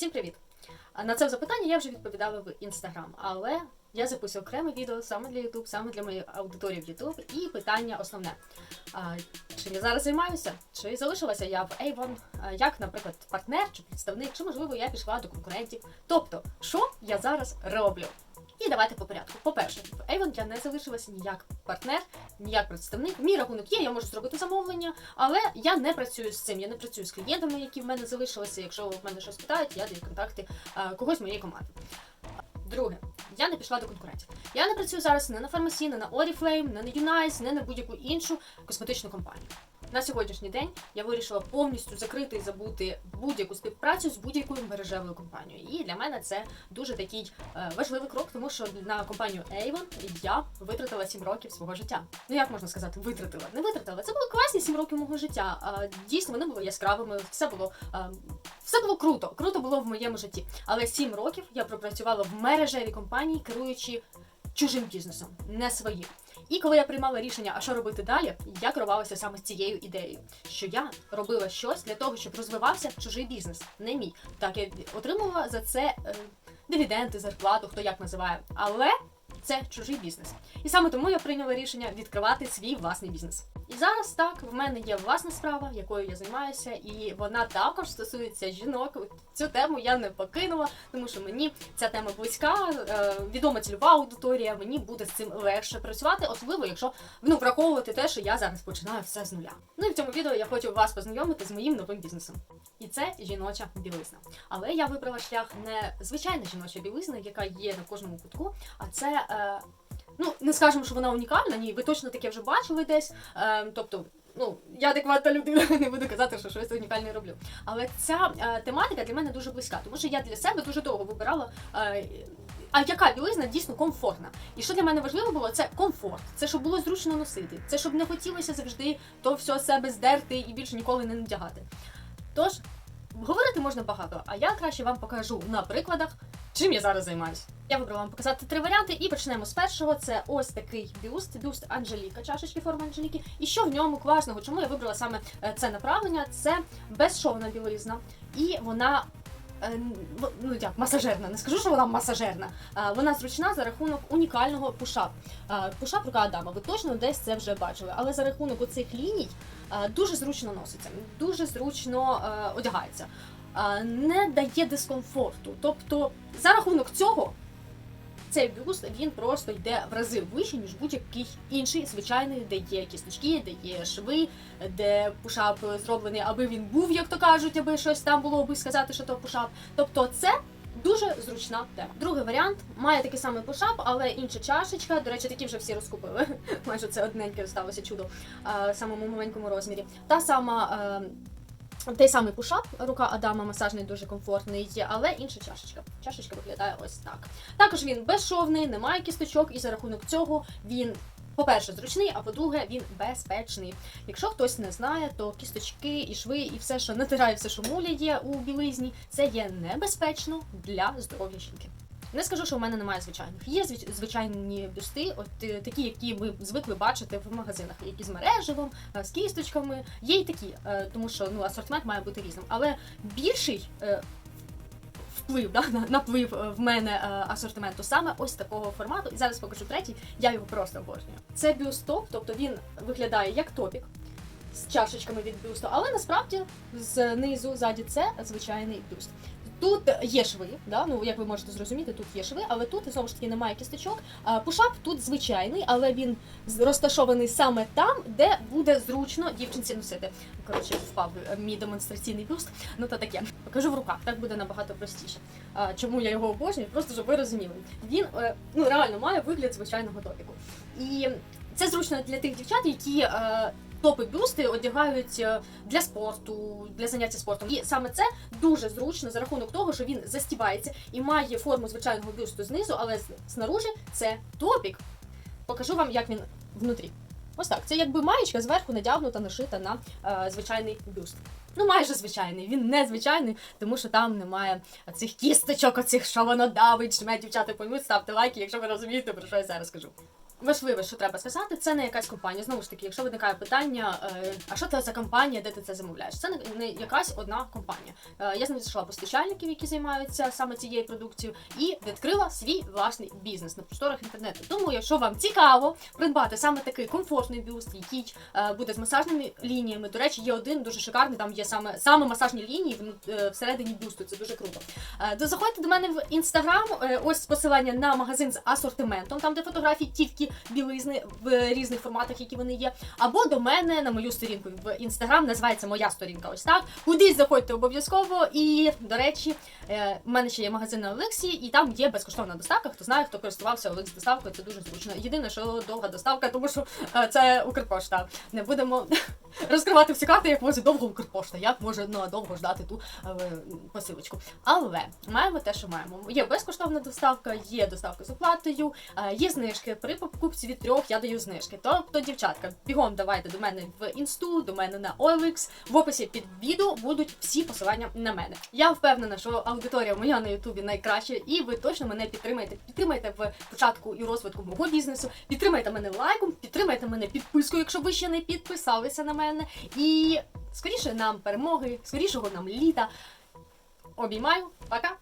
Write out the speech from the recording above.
Всім привіт! На це запитання я вже відповідала в інстаграм, але я записую окреме відео саме для YouTube, саме для моєї аудиторії в YouTube. І питання основне: а, чим я зараз займаюся? Чи залишилася я в Avon, як, наприклад, партнер чи представник, чи можливо я пішла до конкурентів? Тобто, що я зараз роблю? І давайте по порядку. По-перше, в Avon я не залишилася ніяк партнер, ніяк представник. Мій рахунок є, я можу зробити замовлення, але я не працюю з цим. Я не працюю з клієнтами, які в мене залишилися. Якщо в мене щось питають, я даю контакти е, когось з моєї команди. Друге, я не пішла до конкурентів. Я не працюю зараз не на фармасі, не на Oriflame, не на Unice, не на будь-яку іншу косметичну компанію. На сьогоднішній день я вирішила повністю закрити і забути будь-яку співпрацю з будь-якою мережевою компанією. І для мене це дуже такий е, важливий крок, тому що на компанію Avon я витратила 7 років свого життя. Ну як можна сказати, витратила? Не витратила. Це були класні 7 років мого життя. Дійсно, вони були яскравими, все було. е, все було круто, круто було в моєму житті. Але 7 років я пропрацювала в мережевій компанії, керуючи чужим бізнесом, не своїм. І коли я приймала рішення, а що робити далі, я керувалася саме з цією ідеєю, що я робила щось для того, щоб розвивався чужий бізнес, не мій. Так я отримувала за це е, дивіденди, зарплату, хто як називає. Але це чужий бізнес. І саме тому я прийняла рішення відкривати свій власний бізнес. І зараз так в мене є власна справа, якою я займаюся, і вона також стосується жінок. Цю тему я не покинула, тому що мені ця тема близька, е, відома цільова аудиторія. Мені буде з цим легше працювати, особливо якщо ну враховувати те, що я зараз починаю все з нуля. Ну і в цьому відео я хочу вас познайомити з моїм новим бізнесом. І це жіноча білизна. Але я вибрала шлях не звичайна жіноча білизна, яка є на кожному кутку, а це. Е, Ну, не скажемо, що вона унікальна, ні, ви точно таке вже бачили десь. Е, тобто, ну, я адекватна людина, не буду казати, що щось унікальне роблю. Але ця е, тематика для мене дуже близька, тому що я для себе дуже довго вибирала. Е, а яка білизна дійсно комфортна? І що для мене важливо було, це комфорт, це щоб було зручно носити, це щоб не хотілося завжди то все себе здерти і більше ніколи не надягати. Тож, говорити можна багато, а я краще вам покажу на прикладах, чим я зараз займаюся. Я вибрала вам показати три варіанти, і почнемо з першого. Це ось такий бюст, бюст Анжеліка, чашечки форми Анжеліки. І що в ньому класного? Чому я вибрала саме е, це направлення? Це безшовна білизна, і вона. е, Ну як масажерна, не скажу, що вона масажерна. Вона зручна за рахунок унікального пушап. А, Пушап рука Адама. Ви точно десь це вже бачили. Але за рахунок оцих ліній дуже зручно носиться, дуже зручно е, одягається, не дає дискомфорту. Тобто, за рахунок цього цей бюст він просто йде в рази вище, ніж будь-який інший звичайний, де є кісточки, де є шви, де пушап зроблений, аби він був, як то кажуть, аби щось там було, аби сказати, що то пушап. Тобто, це. Дуже зручна тема. Другий варіант має такий самий пушап, але інша чашечка. До речі, такі вже всі розкупили. Майже це одненьке сталося чудо в самому маленькому розмірі. Та сама. Той самий пушап, рука Адама масажний дуже комфортний, але інша чашечка. Чашечка виглядає ось так. Також він безшовний, немає кісточок, і за рахунок цього він. По-перше, зручний, а по-друге, він безпечний. Якщо хтось не знає, то кісточки і шви, і все, що натирає, все, що муляє у білизні, це є небезпечно для здоров'я жінки. Не скажу, що в мене немає звичайних. Є звичайні бюсти, от е, такі, які ви звикли бачити в магазинах, які з мереживом, е, з кісточками. Є й такі, е, тому що ну асортимент має бути різним. Але більший вплив да, наплив в мене асортименту саме ось такого формату. І зараз покажу третій. Я його просто обожнюю. Це бюст тобто він виглядає як топік. З чашечками від бюсту, але насправді знизу ззаді це звичайний бюст. Тут є шви, да? ну як ви можете зрозуміти, тут є шви, але тут знову ж таки немає кісточок. Пушап тут звичайний, але він розташований саме там, де буде зручно дівчинці носити. Коротше, впав е, мій демонстраційний бюст. Ну то таке. Покажу в руках, так буде набагато простіше. Чому я його обожнюю? Просто щоб ви розуміли. Він е, ну реально має вигляд звичайного топіку. І це зручно для тих дівчат, які. Топи бюсти одягають е, для спорту, для заняття спортом. І саме це дуже зручно за рахунок того, що він застібається і має форму звичайного бюсту знизу, але снаружи це топік. Покажу вам, як він внутрі. Ось так. Це якби маєчка зверху надягнута, нашита на е, звичайний бюст. Ну, майже звичайний. Він не звичайний, тому що там немає цих кісточок, оцих, що воно давить, жме дівчата поймуть, ставте лайки, якщо ви розумієте, про що я зараз кажу. Важливе, що треба сказати, це не якась компанія. Знову ж таки, якщо виникає питання, е, а що це за компанія, де ти це замовляєш? Це не, якась одна компанія. Е, я знайшла постачальників, які займаються саме цією продукцією, і відкрила свій власний бізнес на просторах інтернету. Тому, якщо вам цікаво придбати саме такий комфортний бюст, який е, буде з масажними лініями. До речі, є один дуже шикарний. Там є саме саме масажні лінії всередині бюсту. Це дуже круто. Заходьте до мене в інстаграм. Ось посилання на магазин з асортиментом, там де фотографії тільки білизни в різних форматах, які вони є. Або до мене на мою сторінку в інстаграм. Називається моя сторінка. Ось так. Кудись заходьте обов'язково. І до речі, е, в мене ще є магазин на Олексі, і там є безкоштовна доставка. Хто знає, хто користувався Олекс доставкою, це дуже зручно. Єдине, що довга доставка, тому що е, це Укрпошта. Не будемо розкривати всі як може довго Укрпошта, як може надовго ждати ту е, посилочку. Але маємо те, що маємо. Є безкоштовна доставка, є доставка з оплатою, е, є знижки. При покупці від трьох я даю знижки. Тобто, дівчатка, бігом давайте до мене в інсту, до мене на OLX. В описі під відео будуть всі посилання на мене. Я впевнена, що аудиторія моя на Ютубі найкраща, і ви точно мене підтримаєте. Підтримайте в початку і розвитку мого бізнесу. Підтримайте мене лайком, підтримайте мене підпискою, якщо ви ще не підписалися на мене. І скоріше нам перемоги, скорішого нам літа. Обіймаю, пока!